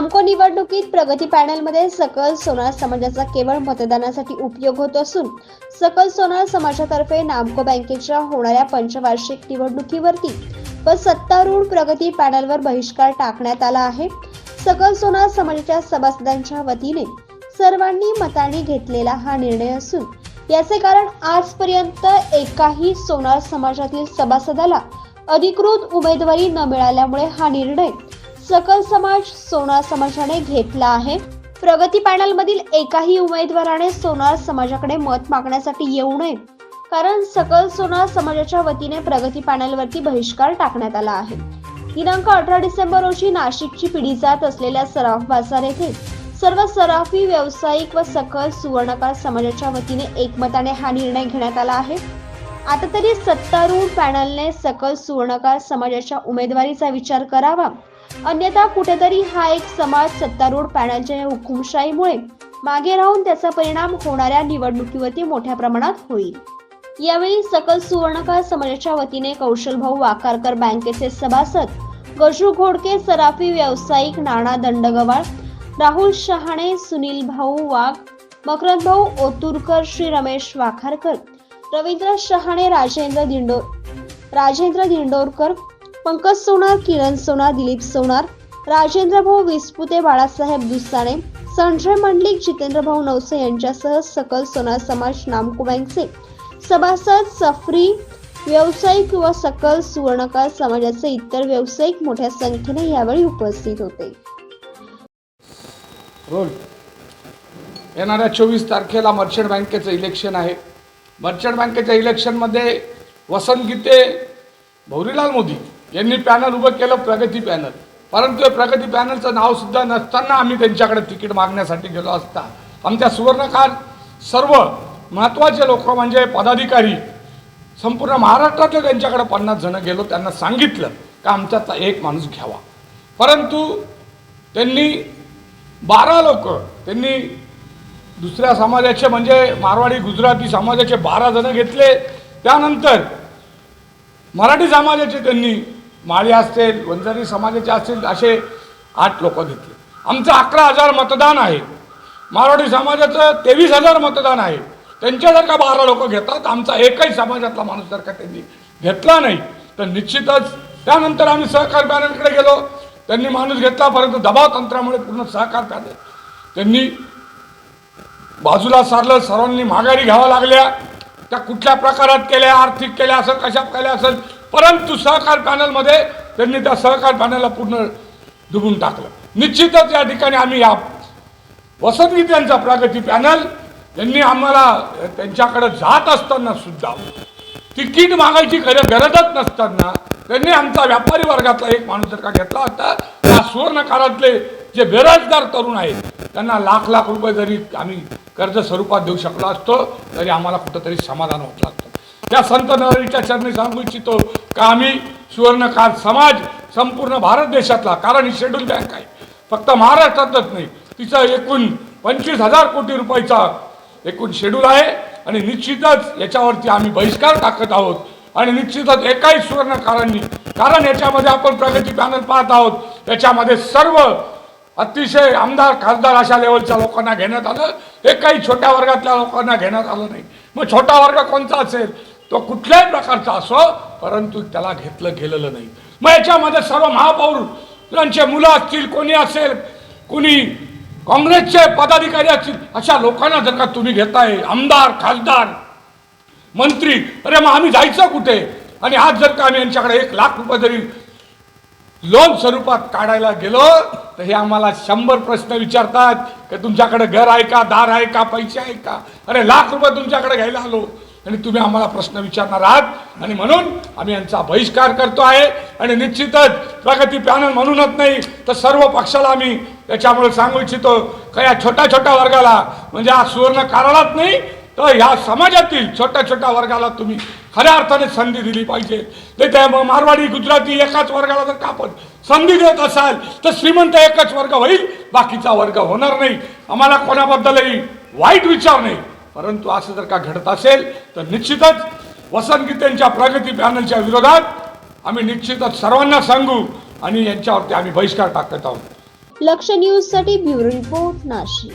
निवडणुकीत प्रगती पॅनलमध्ये सकल सोनार समाजाचा केवळ मतदानासाठी उपयोग होत असून सकल सोनार समाजातर्फे नामको बँकेच्या होणाऱ्या पंचवार्षिक निवडणुकीवरती व सत्तारूढ प्रगती पॅनलवर बहिष्कार टाकण्यात आला आहे. सकल सोनार समाजाच्या सभासदांच्या वतीने सर्वांनी मताने घेतलेला हा निर्णय असून याचे कारण आजपर्यंत एकाही सोनार समाजातील सभासदाला अधिकृत उमेदवारी न मिळाल्यामुळे हा निर्णय सकल समाज सोनार समाजाने घेतला आहे. प्रगती पॅनलमधील एकाही उमेदवाराने सोनार समाजाकडे मत मागण्यासाठी येऊ नये. कारण सकल सोनार समाजाच्या वतीने प्रगती पॅनलवरती बहिष्कार टाकण्यात आला आहे. दिनांक अठरा डिसेंबर रोजी नाशिकची पिढी जात असलेल्या सराफ बाजार येथे सर्व सराफी व्यावसायिक व सकल सुवर्णकार समाजाच्या वतीने एकमताने हा निर्णय घेण्यात आला आहे. आता तरी सत्तारूढ पॅनलने सकल सुवर्णकार समाजाच्या उमेदवारीचा विचार करावा. अन्यथा कुठेतरी हा एक समाज सत्तारूढ पॅनलच्या हुकुमशाहीमुळे मागे राहून त्याचा परिणाम होणाऱ्या निवडणुकीवरती मोठ्या प्रमाणात होईल. यावेळी सकल सुवर्णकार समाजाच्या वतीने कौशलभाऊ वाकारकर बँकेचे सभासद गजू घोडके सराफी व्यावसायिक नाना दंडगवाळ राहुल शहाणे सुनील भाऊ वाघ मकरंद भाऊ ओतुरकर श्री रमेश वाखारकर रवींद्र शहाणे राजेंद्र दिंडोर राजेंद्र दिंडोरकर पंकज सोनार किरण सोनार दिलीप सोनार राजेंद्र भाऊ विस्पुते बाळासाहेब दुसाने संजय मंडलिक जितेंद्र भाऊ नवसे यांच्यासह सकल सोनार समाज नामको बँकचे सभासद सफरी व्यावसायिक व सकल सुवर्णकार समाजाचे इतर व्यावसायिक मोठ्या संख्येने यावेळी उपस्थित होते. रोल. येणाऱ्या चोवीस तारखेला मर्चंट बँकेचं इलेक्शन आहे. मर्चंट बँकेच्या इलेक्शनमध्ये वसंत गीते भौरीलाल मोदी. यांनी पॅनल उभं केलं प्रगती पॅनल. परंतु प्रगती पॅनलचं नावसुद्धा नसताना आम्ही त्यांच्याकडे तिकीट मागण्यासाठी गेलो असता. आमच्या सुवर्णकार सर्व महत्त्वाचे लोक म्हणजे पदाधिकारी संपूर्ण महाराष्ट्रातले त्यांच्याकडे पन्नास जणं गेलो त्यांना सांगितलं का आमच्यातला एक माणूस घ्यावा. परंतु त्यांनी बारा लोक त्यांनी दुसऱ्या समाजाचे म्हणजे मारवाडी गुजराती समाजाचे बारा जण घेतले. त्यानंतर मराठी समाजाचे त्यांनी माळी असतील वंजारी समाजाचे असतील असे आठ लोक घेतले. आमचं अकरा हजार मतदान आहे. मारवाडी समाजाचं तेवीस हजार मतदान आहे. त्यांच्या जर का बारा लोक घेतात. आमचा एकही समाजातला माणूस जर का त्यांनी घेतला नाही तर निश्चितच त्यानंतर आम्ही सहकार पॅनलकडे गेलो. त्यांनी माणूस घेतला परंतु दबाव तंत्रामुळे पूर्ण सहकार पॅनल. त्यांनी बाजूला सारलं सर्वांनी माघारी घ्याव्या लागल्या. त्या कुठल्या प्रकारात केल्या आर्थिक केल्या असेल कशा केल्या असेल परंतु सहकार पॅनलमध्ये त्यांनी त्या सहकार पॅनलला पूर्ण डुबून टाकलं. निश्चितच या ठिकाणी आम्ही या वसंतगीत प्रगती पॅनल यांनी आम्हाला त्यांच्याकडे जात असताना सुद्धा तिकीट मागायची खरं गरजच नसताना त्यांनी आमचा व्यापारी वर्गातला एक माणूस जर का घेतला असता त्या सुवर्णकारातले जे बेरोजगार तरुण आहेत त्यांना लाख लाख रुपये जरी आम्ही कर्ज स्वरूपात देऊ शकलो असतो तरी आम्हाला कुठंतरी समाधान होत लागतं त्या संत नवरीच्या चरणी सांगू इच्छितो का आम्ही सुवर्णकार समाज संपूर्ण भारत देशातला कारण ही शेड्यूल बँक आहे. फक्त महाराष्ट्रातच नाही तिचं एकूण पंचवीस हजार कोटी रुपयाचा एकूण शेड्यूल आहे आणि निश्चितच याच्यावरती आम्ही बहिष्कार टाकत आहोत. आणि निश्चितच एकाही सुवर्णकारांनी कारण याच्यामध्ये आपण प्रगती पॅनल पाहत आहोत याच्यामध्ये सर्व अतिशय आमदार खासदार अशा लेवलच्या लोकांना घेण्यात आलं. एकाही छोट्या वर्गातल्या लोकांना घेण्यात आलं नाही. मग छोटा वर्ग कोणता असेल? तो कुठल्याही प्रकारचा असो परंतु त्याला घेतलं गेलेलं नाही. मग याच्यामध्ये सर्व महापौरांचे मुलं असतील कोणी असेल कोणी काँग्रेसचे पदाधिकारी असतील अशा लोकांना जर का तुम्ही घेताय आमदार खासदार मंत्री अरे मग आम्ही जायचं कुठे? आणि आज जर का आम्ही यांच्याकडे एक लाख रुपये जरी लोन स्वरूपात काढायला गेलो तर हे आम्हाला शंभर प्रश्न विचारतात की तुमच्याकडे घर आहे का दार आहे का पैसे आहे का? अरे लाख रुपये तुमच्याकडे घ्यायला आलो. आणि तुम्ही आम्हाला प्रश्न विचारणार आहात. आणि म्हणून आम्ही यांचा बहिष्कार करतो आहे. आणि निश्चितच प्रगती पॅनल म्हणूनच नाही तर सर्व पक्षाला आम्ही याच्यामुळे सांगू इच्छितो का या छोट्या छोट्या वर्गाला म्हणजे हा सुवर्ण कारालाच नाही तर ह्या समाजातील छोट्या छोट्या वर्गाला तुम्ही खऱ्या अर्थाने संधी दिली पाहिजे. ते त्या मारवाडी गुजराती एकाच वर्गाला जर का संधी देत असाल तर श्रीमंत एकच वर्ग होईल बाकीचा वर्ग होणार नाही. आम्हाला कोणाबद्दलही वाईट विचार नाही. परंतु असं जर का घडत असेल तर निश्चितच वसंत गीतेंच्या प्रगती पॅनलच्या विरोधात आम्ही निश्चितच सर्वांना सांगू आणि यांच्यावरती आम्ही बहिष्कार टाकत आहोत. लक्ष न्यूजसाठी ब्युरो रिपोर्ट नाशिक.